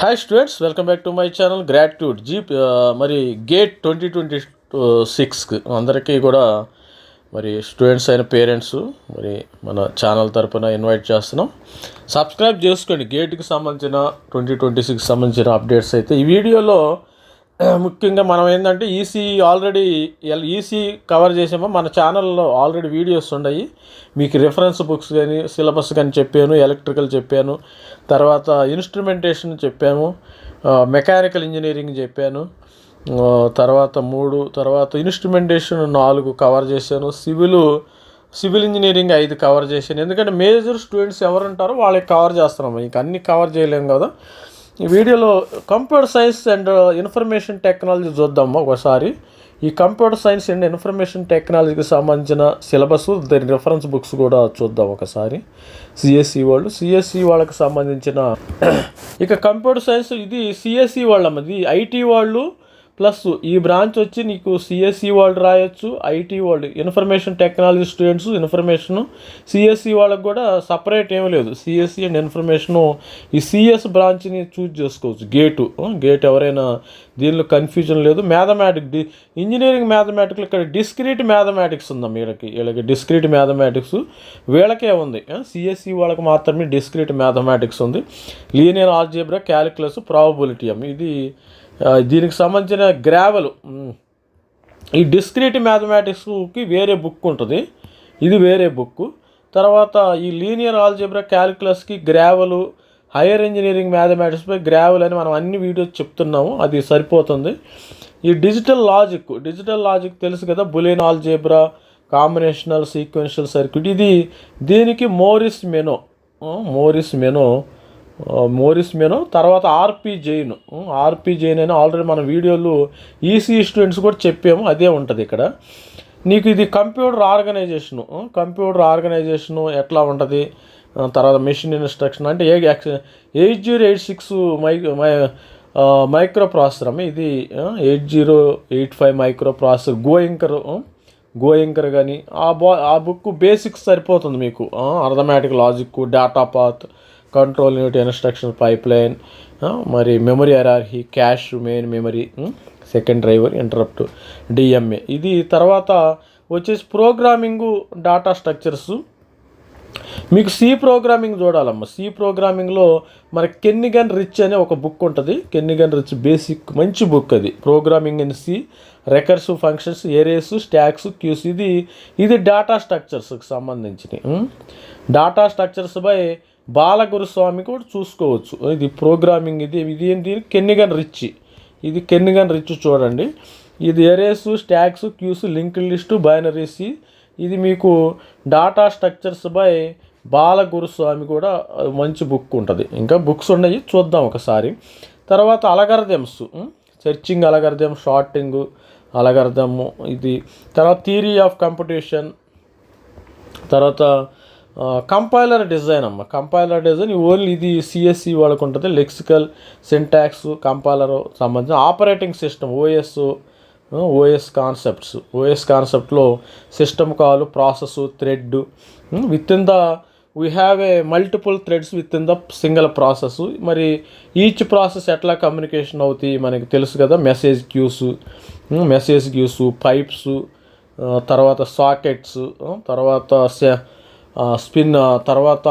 Hi students welcome back to my channel gratitude G మరి GATE twenty twenty సిక్స్కి అందరికీ కూడా మరి స్టూడెంట్స్ అయిన పేరెంట్స్ మరి మన ఛానల్ తరపున ఇన్వైట్ చేస్తున్నాం. సబ్స్క్రైబ్ చేసుకోండి. గేట్కి సంబంధించిన ట్వంటీ ట్వంటీ సిక్స్ సంబంధించిన అప్డేట్స్ అయితే ఈ వీడియోలో ముఖ్యంగా మనం ఏంటంటే ఈసీ ఆల్రెడీ ఈసీ కవర్ చేసామో? మన ఛానల్లో ఆల్రెడీ వీడియోస్ ఉన్నాయి. మీకు రిఫరెన్స్ బుక్స్ కానీ సిలబస్ కానీ చెప్పాను ఎలక్ట్రికల్ చెప్పాను తర్వాత ఇన్స్ట్రుమెంటేషన్ చెప్పాము మెకానికల్ ఇంజనీరింగ్ చెప్పాను తర్వాత మూడు తర్వాత ఇన్స్ట్రుమెంటేషన్ నాలుగు కవర్ చేశాను సివిల్ సివిల్ ఇంజనీరింగ్ ఐదు కవర్ చేశాను. ఎందుకంటే మేజర్ స్టూడెంట్స్ ఎవరు ఉంటారో వాళ్ళకి కవర్ చేస్తున్నాము ఇంక అన్ని కవర్ చేయలేము కదా. ఈ వీడియోలో computer science and information technology చూద్దాము ఒకసారి. ఈ కంప్యూటర్ సైన్స్ అండ్ ఇన్ఫర్మేషన్ టెక్నాలజీకి సంబంధించిన సిలబస్ దాని రిఫరెన్స్ బుక్స్ కూడా చూద్దాం ఒకసారి. సిఎస్సి వాళ్ళు సిఎస్సి వాళ్ళకి సంబంధించిన ఇక కంప్యూటర్ సైన్స్ ఇది సిఎస్సి వాళ్ళమ్మది ఐటీ వాళ్ళు ప్లస్ ఈ బ్రాంచ్ వచ్చి నీకు సిఎస్సి వాళ్ళు రాయొచ్చు ఐటీ వాళ్ళు information technology students information CSE వాళ్ళకి కూడా సపరేట్ ఏమీ లేదు. సిఎస్సి అండ్ ఇన్ఫర్మేషను ఈ సిఎస్ బ్రాంచ్ని చూజ్ చేసుకోవచ్చు. గేటు గేట్ ఎవరైనా దీనిలో కన్ఫ్యూజన్ లేదు. మ్యాథమెటిక్ డి ఇంజనీరింగ్ మ్యాథమెటిక్లు ఇక్కడ డిస్క్రీట్ మ్యాథమెటిక్స్ ఉందమ్మ వీళ్ళకి. వీళ్ళకి డిస్క్రీట్ మ్యాథమెటిక్స్ వీళ్ళకే ఉంది. సిఎస్సి వాళ్ళకి మాత్రమే డిస్క్రీట్ మ్యాథమెటిక్స్ ఉంది. లీనియర్ ఆల్జీబ్రా క్యాలిక్యులస్ ప్రాబబిలిటీ అమ్మ. ఇది దీనికి సంబంధించిన గ్రావెల్ ఈ డిస్క్రీట్ మ్యాథమెటిక్స్కి వేరే బుక్ ఉంటుంది. ఇది వేరే బుక్. తర్వాత ఈ లీనియర్ ఆల్జీబ్రా క్యాలిక్యులస్కి గ్రావెలు హైయర్ ఇంజనీరింగ్ మ్యాథమెటిక్స్పై గ్రావెల్ అని మనం అన్ని వీడియోస్ చెప్తున్నాము. అది సరిపోతుంది. ఈ డిజిటల్ లాజిక్ డిజిటల్ లాజిక్ తెలుసు కదా boolean algebra combinational sequential circuit. ఇది దీనికి Morris Mano Morris Mano Morris Mano తర్వాత ఆర్పి జైన్. ఆర్పి జైన్ అని ఆల్రెడీ మన వీడియోలు ఈసీ స్టూడెంట్స్ కూడా చెప్పాము అదే ఉంటుంది ఇక్కడ. నీకు ఇది కంప్యూటర్ ఆర్గనైజేషను కంప్యూటర్ ఆర్గనైజేషను ఎట్లా ఉంటుంది? తర్వాత మెషిన్ ఇన్స్ట్రక్షన్ అంటే ఏ ఎయిట్ జీరో ఎయిట్ సిక్స్ మై మై మైక్రో ప్రాసెసర్ అమ్మ ఇది eight zero eight five microprocessor Gaonkar Gaonkar కానీ ఆ బా ఆ బుక్ బేసిక్స్ సరిపోతుంది మీకు arithmetic logic data path control unit instruction pipeline మరి memory hierarchy cache main memory second driver interrupt DMA ఇది తర్వాత వచ్చేసి ప్రోగ్రామింగు డాటా స్ట్రక్చర్స్ మీకు సి ప్రోగ్రామింగ్ చూడాలమ్మ. సి ప్రోగ్రామింగ్లో మనకి కెన్నిగన్ రిచ్ అనే ఒక బుక్ ఉంటుంది. కెన్నిగన్ రిచ్ బేసిక్ మంచి బుక్ అది. Programming in C recursive functions arrays stacks queues ఇది ఇది డేటా స్ట్రక్చర్స్కి సంబంధించినవి డాటా స్ట్రక్చర్స్ బై బాలగురుస్వామి కూడా చూసుకోవచ్చు. ఇది ప్రోగ్రామింగ్ ఇది ఇది ఏంటి? Kernighan Ritchie. ఇది కెన్నిగన్ రిచ్ చూడండి. ఇది arrays stacks queues linked list binaries. ఇది మీకు డాటా స్ట్రక్చర్స్ బై బాలగురుస్వామి కూడా మంచి బుక్ ఉంటుంది. ఇంకా బుక్స్ ఉన్నాయి చూద్దాం ఒకసారి. తర్వాత అలగర్దెమ్స్. సెర్చింగ్ అలగర్దెం షార్టింగ్ అలగర్దము ఇది. తర్వాత థియరీ ఆఫ్ కంపిటీషన్ తర్వాత కంపైలర్ డిజైన్ అమ్మ. కంపైలర్ డిజైన్ ఓన్లీ ఇది సిఎస్సి వాళ్ళకు ఉంటుంది లెక్సికల్ సింటాక్స్ కంపైలర్ సంబంధించిన operating system OS OS concepts OS కాన్సెప్ట్లో system call process thread within the we have a multiple threads within the single process మరి each process ఎట్లా communication అవుతాయి మనకి తెలుసు కదా? Message queues message queues pipes తర్వాత sockets తర్వాత స్పిన్ తర్వాత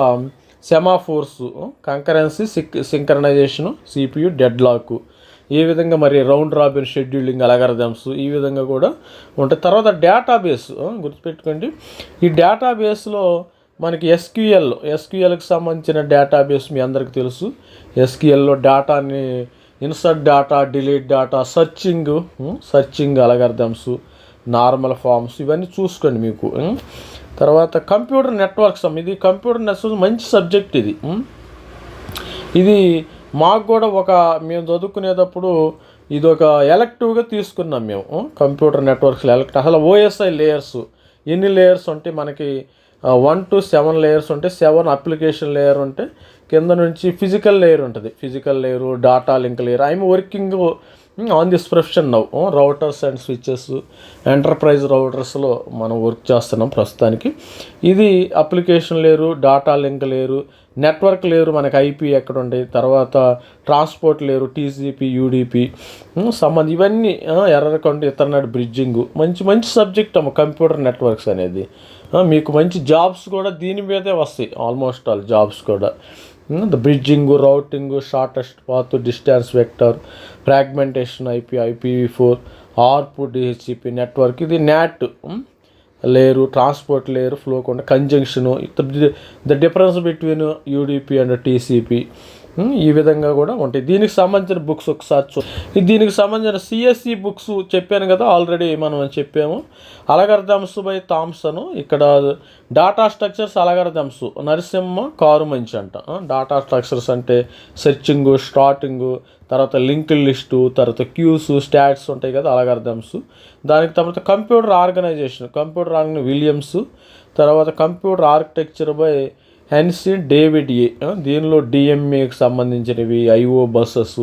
semaphores concurrency sync synchronization CPU deadlock ఈ విధంగా మరి రౌండ్ రాబిన్ షెడ్యూలింగ్ అలగరదమ్స్ ఈ విధంగా కూడా ఉంటాయి. తర్వాత డేటాబేస్ గుర్తుపెట్టుకోండి. ఈ డేటాబేస్లో మనకి ఎస్క్యూఎల్ ఎస్క్యూఎల్కి సంబంధించిన డేటాబేస్ మీ అందరికీ తెలుసు. ఎస్క్యూఎల్లో డేటాని insert data delete data searching searching algorithms normal forms ఇవన్నీ చూసుకోండి మీకు. తర్వాత కంప్యూటర్ నెట్వర్క్స్ ఇది కంప్యూటర్ నెట్వర్క్స్ మంచి సబ్జెక్ట్ ఇది. ఇది మాకు కూడా ఒక మేము చదువుకునేటప్పుడు ఇది ఒక ఎలక్టివ్గా తీసుకున్నాం మేము. కంప్యూటర్ నెట్వర్క్స్ ఎలక్ట్ అసలు ఓఎస్ఐ లేయర్స్ ఎన్ని లేయర్స్ ఉంటే మనకి వన్ టు సెవెన్ లేయర్స్ ఉంటే సెవెన్ అప్లికేషన్ లేయర్ ఉంటే కింద నుంచి ఫిజికల్ లేయర్ ఉంటుంది. Physical layer data link layer I'm working on this profession now routers and switches enterprise రౌటర్స్లో మనం వర్క్ చేస్తున్నాం ప్రస్తుతానికి. ఇది application layer data link layer network layer మనకి ఐపీ ఎక్కడ ఉంటాయి తర్వాత ట్రాన్స్పోర్ట్ లేరు టీసీపీ యూడిపి సంబంధం ఇవన్నీ ఎర్ర కౌంట్ ఇతరనాడు బ్రిడ్జింగ్ మంచి మంచి సబ్జెక్ట్ అమ్మ కంప్యూటర్ నెట్వర్క్స్ అనేది. మీకు మంచి జాబ్స్ కూడా దీని మీదే వస్తాయి ఆల్మోస్ట్ ఆల్ జాబ్స్ కూడా. Bridging routing shortest path distance vector fragmentation IP IPv four ARP DHCP network ఇది NAT layer transport layer flow కొండ congestion the difference between UDP and TCP ఈ విధంగా కూడా ఉంటాయి. దీనికి సంబంధించిన బుక్స్ ఒకసారి చూ దీనికి సంబంధించిన సిఎస్సి బుక్స్ చెప్పాను కదా ఆల్రెడీ మనం చెప్పాము. అలగర్దమ్స్ బై థామ్సన్ ఇక్కడ data structures algorithms Narasimha car మంచి అంట డాటా స్ట్రక్చర్స్ అంటే సెర్చింగ్ స్టార్టింగ్ తర్వాత లింక్ లిస్టు తర్వాత క్యూస్ స్టాట్స్ ఉంటాయి కదా అలగర్దమ్స్ దానికి తర్వాత కంప్యూటర్ ఆర్గనైజేషన్ కంప్యూటర్ ఆర్గనై విలియమ్స్ తర్వాత computer architecture by Hennessy David ఏ దీనిలో డిఎంఏకి సంబంధించినవి ఐఓ బస్సెస్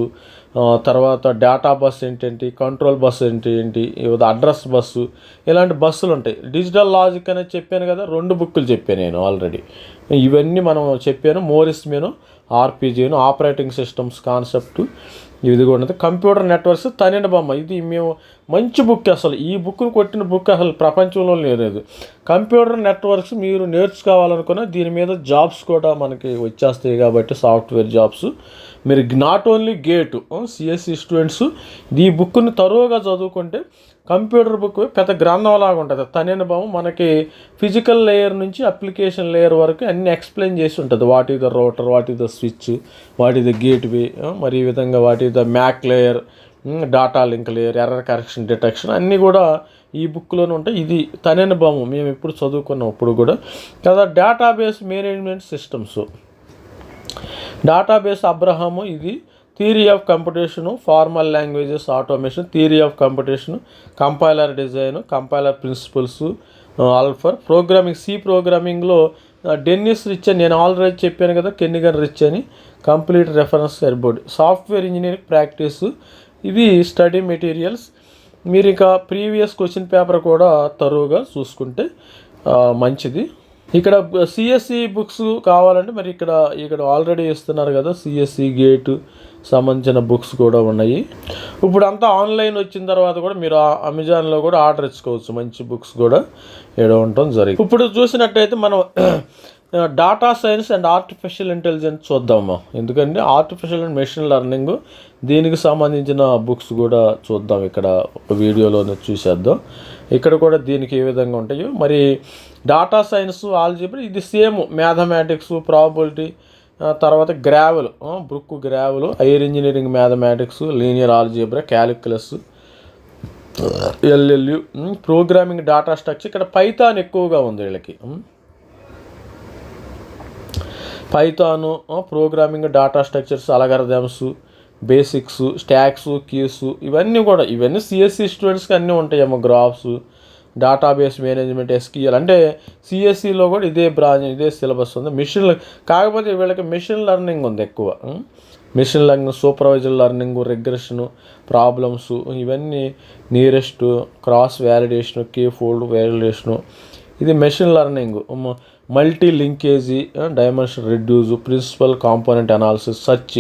తర్వాత డేటా బస్ ఏంటి కంట్రోల్ బస్ ఏంటి ఏంటి అడ్రస్ బస్సు ఇలాంటి బస్సులు ఉంటాయి. డిజిటల్ లాజిక్ అనేది చెప్పాను కదా రెండు బుక్కులు చెప్పాను నేను ఆల్రెడీ ఇవన్నీ మనం చెప్పాను మోరిస్ మేను ఆర్పీజీను ఆపరేటింగ్ సిస్టమ్స్ కాన్సెప్ట్ ఇది కూడా ఉంది కంప్యూటర్ నెట్వర్క్స్ తనిన బొమ్మ. ఇది మేము మంచి బుక్ అసలు. ఈ బుక్ను కొట్టిన బుక్ అసలు ప్రపంచంలో లేదు. కంప్యూటర్ నెట్వర్క్స్ మీరు నేర్చుకోవాలనుకున్న దీని మీద జాబ్స్ కూడా మనకి వచ్చేస్తాయి కాబట్టి సాఫ్ట్వేర్ జాబ్స్. మీరు not only GATE CSE students ఈ బుక్ని తరువుగా చదువుకుంటే కంప్యూటర్ బుక్ పెద్ద గ్రంథంలాగా ఉంటుంది. తని అనుభవం మనకి ఫిజికల్ లేయర్ నుంచి అప్లికేషన్ లేయర్ వరకు అన్ని ఎక్స్ప్లెయిన్ చేసి ఉంటుంది. What is the router what is the switch what is the gateway మరి ఈ విధంగా what is the MAC layer data link layer error correction detection అన్నీ కూడా ఈ బుక్లోనే ఉంటాయి. ఇది తని అనుభవం మేము ఎప్పుడు చదువుకున్నాం ఇప్పుడు కూడా. కదా database management systems database Abraham ఇది theory of computation formal languages automation theory of computation compiler design compiler principles ఆల్ఫర్ programming C ప్రోగ్రామింగ్లో డెన్నిస్ రిచ్ అని నేను ఆల్రెడీ చెప్పాను కదా కెన్నిగన్ రిచ్ అని కంప్లీట్ రెఫరెన్స్ సరిపోడు సాఫ్ట్వేర్ ఇంజనీరింగ్ ప్రాక్టీస్ ఇవి స్టడీ మెటీరియల్స్ మీరు ఇంకా ప్రీవియస్ క్వశ్చన్ పేపర్ కూడా తరువుగా చూసుకుంటే మంచిది. ఇక్కడ సిఎస్సి బుక్స్ కావాలంటే మరి ఇక్కడ ఇక్కడ ఆల్రెడీ ఇస్తున్నారు కదా సిఎస్సి గేటు సంబంధించిన బుక్స్ కూడా ఉన్నాయి. ఇప్పుడు అంతా ఆన్లైన్ వచ్చిన తర్వాత కూడా మీరు అమెజాన్లో కూడా ఆర్డర్ ఇచ్చుకోవచ్చు. మంచి బుక్స్ కూడా ఏడో ఉండటం జరిగింది. ఇప్పుడు చూసినట్టయితే మనం data science and artificial intelligence చూద్దాము ఎందుకంటే ఆర్టిఫిషియల్ అండ్ మెషిన్ లెర్నింగ్ దీనికి సంబంధించిన బుక్స్ కూడా చూద్దాం. ఇక్కడ ఒక వీడియోలోనే చూసేద్దాం. ఇక్కడ కూడా దీనికి ఏ విధంగా ఉంటాయో. మరి డాటా సైన్స్ ఆల్జీబ్రా ఇది సేమ్ మ్యాథమెటిక్స్ ప్రాబిలిటీ తర్వాత Grewal book Grewal higher engineering mathematics linear algebra calculus ఎల్ఎల్యు programming data structure ఇక్కడ పైథాన్ ఎక్కువగా ఉంది వీళ్ళకి Python programming data structures algorithms basics stacks queues ఇవన్నీ కూడా ఇవన్నీ సిఎస్సి స్టూడెంట్స్కి అన్నీ ఉంటాయేమో గ్రాఫ్స్ డేటాబేస్ మేనేజ్మెంట్ ఎస్క్యూఎల్ అంటే సిఎస్సిలో కూడా ఇదే బ్రాంచ్ ఇదే సిలబస్ ఉంది. మిషన్ కాకపోతే వీళ్ళకి మిషన్ లెర్నింగ్ ఉంది ఎక్కువ. Machine learning supervised learning regression problems ఇవన్నీ nearest cross validation K fold validation ఇది machine learning. Multi linkage dimension reduce principal component analysis search.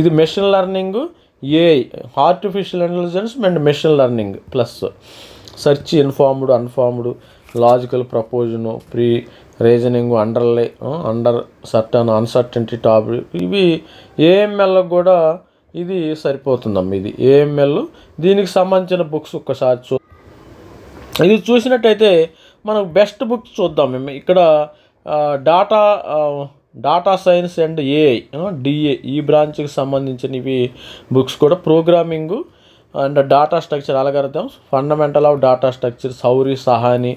ఇది machine learning AI artificial intelligence and machine learning plus. Search informed uninformed logical proposition pre reasoning అండర్లే under certain uncertainty top ఇవి AML కూడా ఇది సరిపోతుందమ్మ ఇది. AML దీనికి సంబంధించిన books ఒక్కసారి చూ ఇది చూసినట్టయితే మనకు బెస్ట్ బుక్స్ చూద్దాం. మేము ఇక్కడ data data science and AI DA ఈ బ్రాంచ్కి సంబంధించినవి బుక్స్ కూడా. Programming and data structure algorithm fundamental of data structure సౌరి Sahni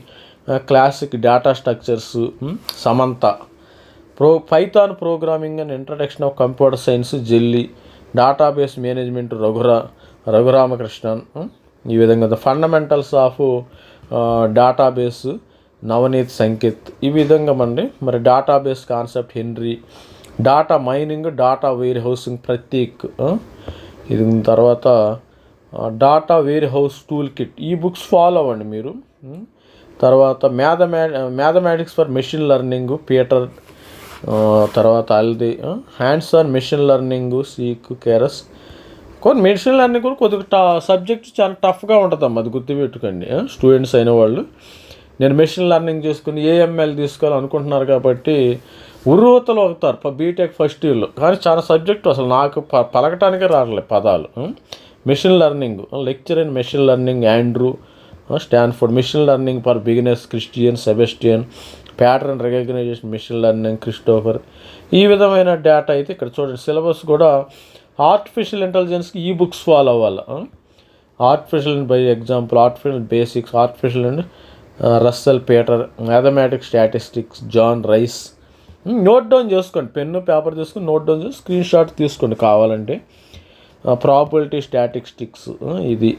classic data structures Samanta. Pro Python programming and introduction of computer science Zelle database management రఘురా Raghuramakrishnan ఈ విధంగా. Fundamentals of database Navneet Sanket ఈ విధంగా మండి. మరి database concept Henry data mining data warehousing Prateek ఇది తర్వాత data warehouse toolkit ఈ books follow అవ్వండి మీరు. తర్వాత మ్యాథమె mathematics for machine learning Peter తర్వాత అల్ది hands on machine learning scikit Keras. కొన్ని మెషిన్ లెర్నింగ్ కూడా కొద్దిగా ట సబ్జెక్ట్ చాలా టఫ్గా ఉంటుందమ్మా అది గుర్తుపెట్టుకోండి. స్టూడెంట్స్ అయిన వాళ్ళు. నేను మెషిన్ లెర్నింగ్ చేసుకుని ఏఎంఎల్ తీసుకోవాలి అనుకుంటున్నారు కాబట్టి ఉర్రూతలు అవుతారు బీటెక్ ఫస్ట్ ఇయర్లో. కానీ చాలా సబ్జెక్టు అసలు నాకు ప పలకటానికే రావట్లేదు పదాలు. Machine learning lecture in machine learning Andrew Stanford machine learning for beginners Christian Sebastian pattern recognition machine learning Christopher ఈ విధమైన డేటా అయితే ఇక్కడ చూడండి. సిలబస్ కూడా ఆర్టిఫిషియల్ ఇంటెలిజెన్స్కి ఈ బుక్స్ ఫాలో అవ్వాలి. Artificial by example artificial basics artificial and Russell Peter mathematics statistics John Rice note down చేసుకోండి. పెన్ను పేపర్ తీసుకుని నోట్ డౌన్ చేసి స్క్రీన్ షాట్ తీసుకోండి కావాలంటే. ప్రాబిలిటీ స్టాటిస్టిక్స్ ఇది.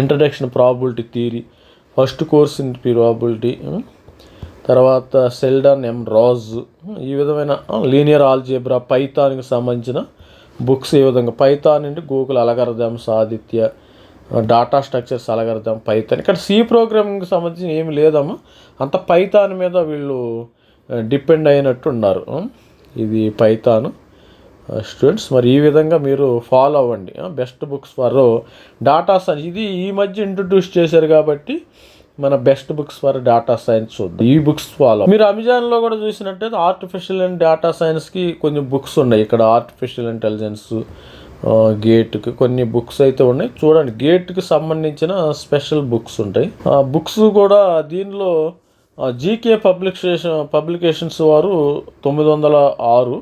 Introduction probability theory first course in probability తర్వాత Sheldon ఎం రాజ్ ఈ విధమైన linear algebra పైథాన్కి సంబంధించిన బుక్స్ ఈ విధంగా పైథాన్ నుండి గూగుల్ అలగరదమ్స్ సాదిత్య డాటా స్ట్రక్చర్స్ అలగరదం పైథాన్ ఇక్కడ సి ప్రోగ్రామింగ్కి సంబంధించి ఏమి లేదమ్మా. అంత పైథాన్ మీద వీళ్ళు డిపెండ్ అయినట్టు ఉన్నారు ఇది పైథాను స్టూడెంట్స్ మరి ఈ విధంగా మీరు ఫాలో అవ్వండి. Best books for data science ఇది ఈ మధ్య ఇంట్రడ్యూస్ చేశారు కాబట్టి మన best books for data science చూద్దాం. ఈ బుక్స్ ఫాలో మీరు అమెజాన్లో కూడా చూసినట్టయితే ఆర్టిఫిషియల్ అండ్ డాటా సైన్స్కి కొన్ని బుక్స్ ఉన్నాయి. ఇక్కడ ఆర్టిఫిషియల్ ఇంటెలిజెన్స్ గేట్కి కొన్ని బుక్స్ అయితే ఉన్నాయి. చూడండి గేట్కి సంబంధించిన స్పెషల్ బుక్స్ ఉంటాయి. ఆ బుక్స్ కూడా దీనిలో జీకే పబ్లికేషన్ పబ్లికేషన్స్ వారు తొమ్మిది వందల ఆరు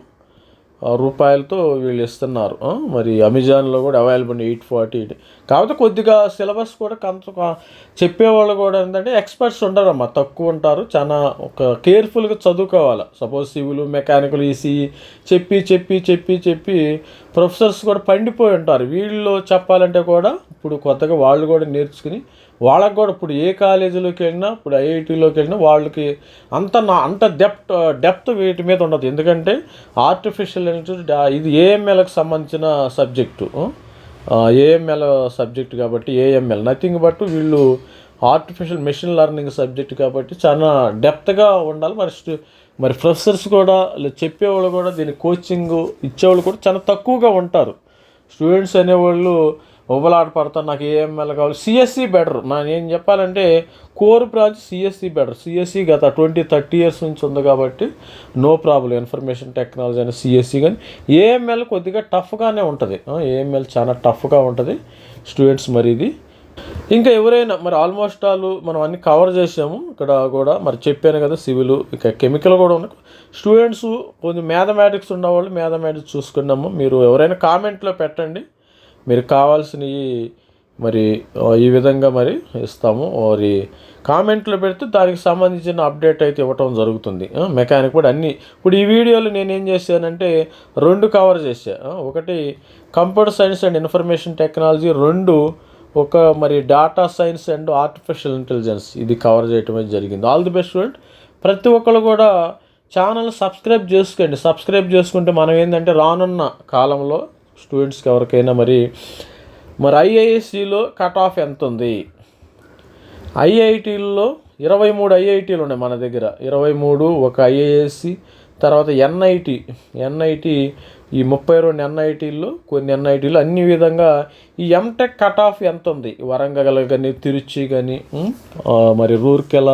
రూపాయలతో వీళ్ళు ఇస్తున్నారు. మరి అమెజాన్లో కూడా అవైలబుల్ ఎయిట్ ఫార్టీ ఎయిట్. కాకపోతే కొద్దిగా సిలబస్ కూడా కొంత చెప్పేవాళ్ళు కూడా ఏంటంటే ఎక్స్పర్ట్స్ ఉండరమ్మా. తక్కువ ఉంటారు. చాలా ఒక కేర్ఫుల్గా చదువుకోవాలి. సపోజ్ సివిల్ మెకానికల్ ఈసీ చెప్పి చెప్పి చెప్పి చెప్పి ప్రొఫెసర్స్ కూడా పండిపోయి ఉంటారు. వీళ్ళు చెప్పాలంటే కూడా ఇప్పుడు కొత్తగా వాళ్ళు కూడా నేర్చుకుని వాళ్ళకి కూడా ఇప్పుడు ఏ కాలేజీలోకి వెళ్ళినా ఇప్పుడు ఐఐటీలోకి వెళ్ళినా వాళ్ళకి అంత నా అంత డెప్త్ డెప్త్ uh, వీటి మీద ఉండదు. ఎందుకంటే ఆర్టిఫిషియల్ ఇంటెలిజెన్స్ ఇది ఏఎంఎల్కి సంబంధించిన సబ్జెక్టు ఏఎంఎల్ సబ్జెక్ట్ కాబట్టి ఏఎంఎల్ నథింగ్ బట్ వీళ్ళు ఆర్టిఫిషియల్ మెషిన్ లెర్నింగ్ సబ్జెక్ట్ కాబట్టి చాలా డెప్త్గా ఉండాలి. మరి మరి ప్రొఫెసర్స్ కూడా చెప్పేవాళ్ళు కూడా దీని కోచింగ్ ఇచ్చేవాళ్ళు కూడా చాలా తక్కువగా ఉంటారు. స్టూడెంట్స్ అనేవాళ్ళు ఉబలాట నాకు ఏఎంఎల్ కావాలి. సిఎస్సి బెటర్ నేను ఏం చెప్పాలంటే core branch CSE better CSE గత ట్వంటీ థర్టీ ఇయర్స్ నుంచి ఉంది కాబట్టి నో ప్రాబ్లం ఇన్ఫర్మేషన్ టెక్నాలజీ అని సిఎస్సి కానీ ఏఎంఎల్ కొద్దిగా టఫ్గానే ఉంటుంది. ఏఎంఎల్ చాలా టఫ్గా ఉంటుంది. స్టూడెంట్స్ మరి ఇది. ఇంకా ఎవరైనా మరి ఆల్మోస్ట్ ఆల్ మనం అన్ని కవర్ చేసాము. ఇక్కడ కూడా మరి చెప్పాను కదా సివిల్ ఇంకా కెమికల్ కూడా ఉన్నాయి. స్టూడెంట్స్ కొంచెం మ్యాథమెటిక్స్ ఉన్నవాళ్ళు మ్యాథమెటిక్స్ చూసుకున్నాము. మీరు ఎవరైనా కామెంట్లో పెట్టండి. మీరు కావాల్సినవి మరి ఈ విధంగా మరి ఇస్తాము. మరి కామెంట్లో పెడితే దానికి సంబంధించిన అప్డేట్ అయితే ఇవ్వటం జరుగుతుంది. మెకానిక్ కూడా అన్నీ ఇప్పుడు ఈ వీడియోలో నేను ఏం చేశానంటే రెండు కవర్ చేశా. ఒకటి computer science and information technology రెండు ఒక మరి data science and artificial intelligence. ఇది కవర్ చేయటం జరిగింది. All the best student. ప్రతి ఒక్కరు కూడా ఛానల్ సబ్స్క్రైబ్ చేసుకోండి. సబ్స్క్రైబ్ చేసుకుంటే మనం ఏంటంటే రానున్న కాలంలో స్టూడెంట్స్కి ఎవరికైనా మరి మరి ఐఐఎస్సిలో కట్ ఆఫ్ ఎంత ఉంది? ఐఐటీల్లో ఇరవై మూడు ఐఐటీలు ఉన్నాయి మన దగ్గర. ఇరవై మూడు ఒక ఐఐఎస్సి తర్వాత ఎన్ఐటి. ఎన్ఐటి ఈ ముప్పై రెండు ఎన్ఐటీల్లో కొన్ని ఎన్ఐటీలు అన్ని విధంగా ఈ ఎంటెక్ కట్ ఆఫ్ ఎంత ఉంది? వరంగల్ కానీ తిరుచి కానీ మరి రూర్కెల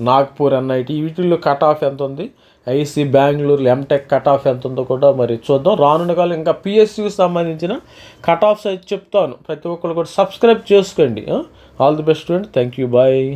నాగ్పూర్ ఎన్ఐటి వీటిల్లో కట్ ఆఫ్ ఎంత ఉంది? IC Bengaluru MTech cut off ఎంత ఉందో కూడా మరి చూద్దాం. రానున్న కాలం ఇంకా పిఎస్సికి సంబంధించిన కట్ ఆఫ్స్ అయితే చెప్తాను. ప్రతి ఒక్కరు కూడా సబ్స్క్రైబ్ చేసుకోండి. All the best student thank you bye